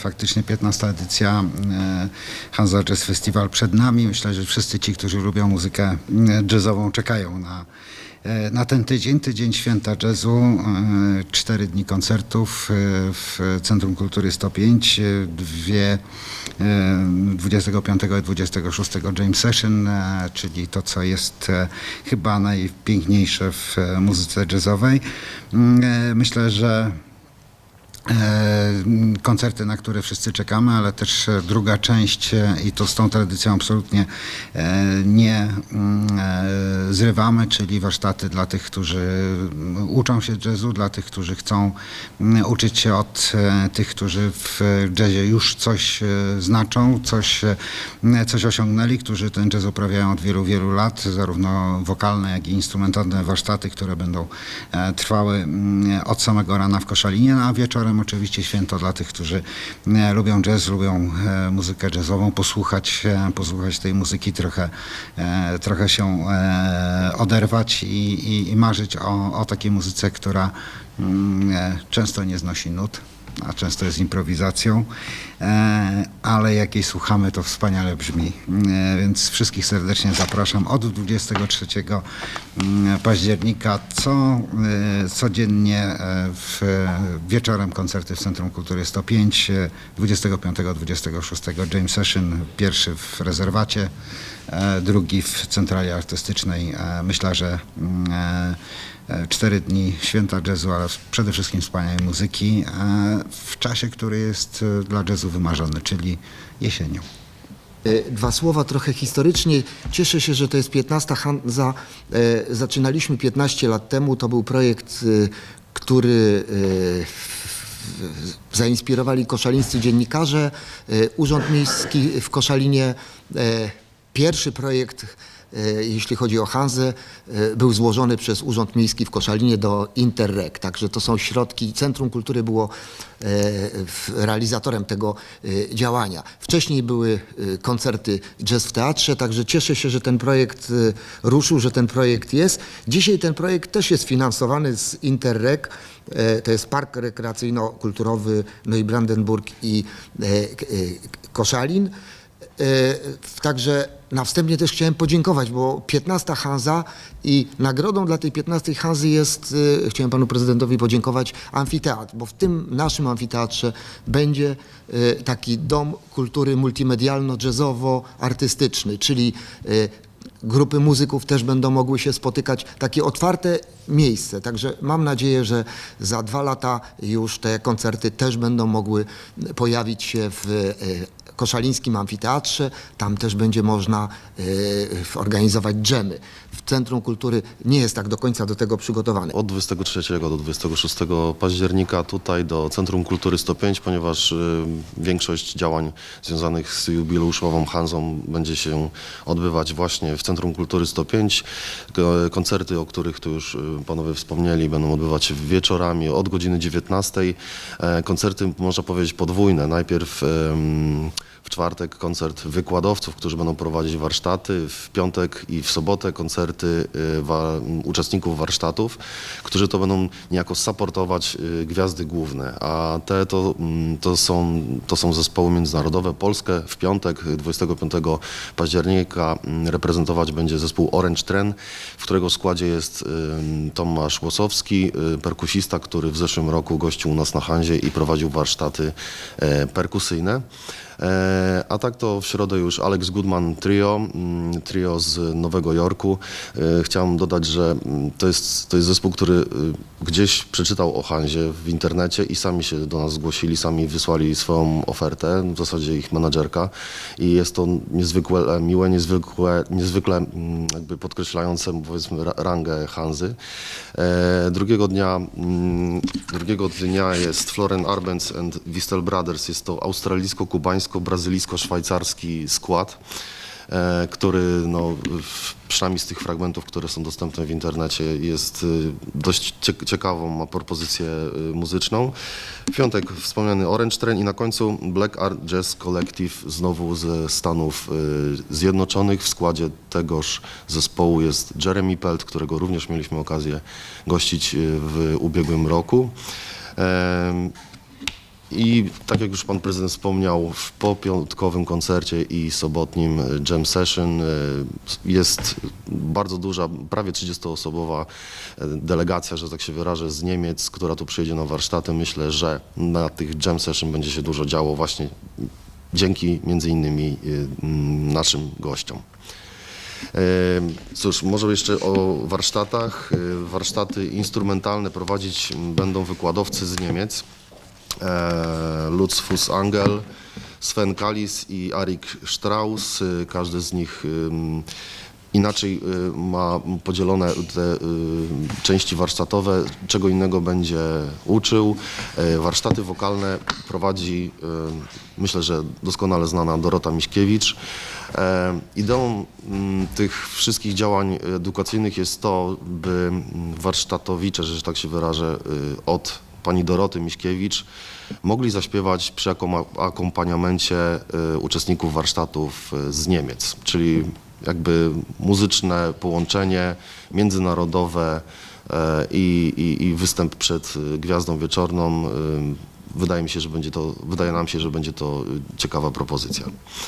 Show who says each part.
Speaker 1: Faktycznie 15 edycja e, Hansa Jazz Festival przed nami. Myślę, że wszyscy ci, którzy lubią muzykę e, jazzową czekają na, e, na ten tydzień, tydzień święta jazzu, cztery dni koncertów w Centrum Kultury 105, e, dwie e, 25 i 26 James Session, czyli to, co jest chyba najpiękniejsze w muzyce jazzowej. Mm, Myślę, że koncerty, na które wszyscy czekamy, ale też e, druga część e, i to z tą tradycją absolutnie e, nie mm, e, zrywamy, czyli warsztaty dla tych, którzy mm, uczą się jazzu, dla tych, którzy chcą mm, uczyć się od e, tych, którzy w jazzie już coś e, znaczą, coś, e, coś osiągnęli, którzy ten jazz uprawiają od wielu, wielu lat, zarówno wokalne, jak i instrumentalne warsztaty, które będą e, trwały od samego rana w Koszalinie, no a wieczorem oczywiście święto dla tych, którzy e, lubią jazz, lubią e, muzykę jazzową, posłuchać, e, posłuchać tej muzyki, trochę, trochę się oderwać i, i, i marzyć o, o takiej muzyce, która często nie znosi nut a często jest improwizacją, e, ale jak jej słuchamy, to wspaniale brzmi. E, Więc wszystkich serdecznie zapraszam od 23 mm, października co, e, codziennie e, w, wieczorem koncerty w Centrum Kultury 105, e, 25-26 James Session, pierwszy w rezerwacie, e, drugi w centrali artystycznej. E, Myślę, że mm, e, e, cztery dni święta jazzu, ale przede wszystkim wspaniałej muzyki w czasie, który jest e, dla jazzu wymarzony, czyli jesienią.
Speaker 2: E, Dwa słowa trochę historycznie. Cieszę się, że to jest 15 Hanza. E, Zaczynaliśmy 15 lat temu. To był projekt, który zainspirowali koszalińscy dziennikarze. Urząd Miejski w Koszalinie. Pierwszy projekt, jeśli chodzi o Hanzę, e, był złożony przez Urząd Miejski w Koszalinie do Interreg. Także to są środki. Centrum Kultury było e, realizatorem tego e, działania. Wcześniej były e, koncerty jazz w teatrze, także cieszę się, że ten projekt e, ruszył, że ten projekt jest. Dzisiaj ten projekt też jest finansowany z Interreg. E, To jest Park Rekreacyjno-Kulturowy Neubrandenburg i e, K- e, Koszalin. E, Także na wstępie też chciałem podziękować, bo 15 Hanza i nagrodą dla tej 15 Hanzy jest, e, chciałem panu prezydentowi podziękować, amfiteatr, bo w tym naszym amfiteatrze będzie e, taki dom kultury multimedialno-jazzowo-artystyczny, czyli e, grupy muzyków też będą mogły się spotykać, takie otwarte miejsce. Także mam nadzieję, że za dwa lata już te koncerty też będą mogły pojawić się w e, Koszalińskim Amfiteatrze. Tam też będzie można e, organizować dżemy. W Centrum Kultury nie jest tak do końca do tego przygotowany.
Speaker 3: Od 23 do 26 października tutaj do Centrum Kultury 105, ponieważ y, większość działań związanych z jubileuszową Hanzą będzie się odbywać właśnie w Centrum Kultury 105. Ko- Koncerty, o których tu już y, panowie wspomnieli, będą odbywać się wieczorami od godziny 19. E, Koncerty, można powiedzieć, podwójne. Najpierw w czwartek koncert wykładowców, którzy będą prowadzić warsztaty. W piątek i w sobotę koncerty y, wa, uczestników warsztatów, którzy to będą niejako supportować y, gwiazdy główne. A te to, mm, to, są, to są zespoły międzynarodowe. Polskę w piątek, y, 25 października, mm, reprezentować będzie zespół Orange Tren, w którego składzie jest y, Tomasz Łosowski, y, perkusista, który w zeszłym roku gościł u nas na Hanzie i prowadził warsztaty e, perkusyjne. E, A tak to w środę już Alex Goodman Trio, mm, trio z Nowego Jorku. E, Chciałem dodać, że mm, to jest, to jest zespół, który y, gdzieś przeczytał o Hanzie w internecie i sami się do nas zgłosili, sami wysłali swoją ofertę, w zasadzie ich menadżerka i jest to niezwykle miłe, niezwykle, niezwykle mm, jakby podkreślające powiedzmy ra- rangę Hanzy. E, Drugiego dnia, mm, drugiego dnia jest Floren Arbenz and Wistel Brothers. Jest to australijsko-kubańsko-brazylijsko-szwajcarski skład, e, który no, przynajmniej z tych fragmentów, które są dostępne w internecie, jest y, dość cie- ciekawą, ma propozycję y, muzyczną. W piątek wspomniany Orange Train i na końcu Black Art Jazz Collective znowu ze Stanów Zjednoczonych. W składzie tegoż zespołu jest Jeremy Pelt, którego również mieliśmy okazję gościć w ubiegłym roku. I tak jak już pan prezydent wspomniał, w popiątkowym koncercie i sobotnim jam session e, jest bardzo duża, prawie 30-osobowa e, delegacja, że tak się wyrażę, z Niemiec, która tu przyjedzie na warsztaty. Myślę, że na tych jam session będzie się dużo działo właśnie dzięki między innymi e, naszym gościom. Cóż, może jeszcze o warsztatach. Warsztaty instrumentalne prowadzić będą wykładowcy z Niemiec. E, Lutz Fuss Angel, Sven Kalis i Arik Strauss. E, Każdy z nich inaczej y, ma podzielone te y, części warsztatowe, czego innego będzie uczył. E, Warsztaty wokalne prowadzi, y, myślę, że doskonale znana Dorota Miśkiewicz. E, Ideą tych wszystkich działań edukacyjnych jest to, by warsztatowicze, że tak się wyrażę, y, od pani Doroty Miśkiewicz mogli zaśpiewać przy akom- akompaniamencie y, uczestników warsztatów y, z Niemiec, czyli jakby muzyczne połączenie międzynarodowe e, i, i, i występ przed y, Gwiazdą Wieczorną. y, Wydaje mi się, że będzie to, wydaje nam się, że będzie to y, ciekawa propozycja.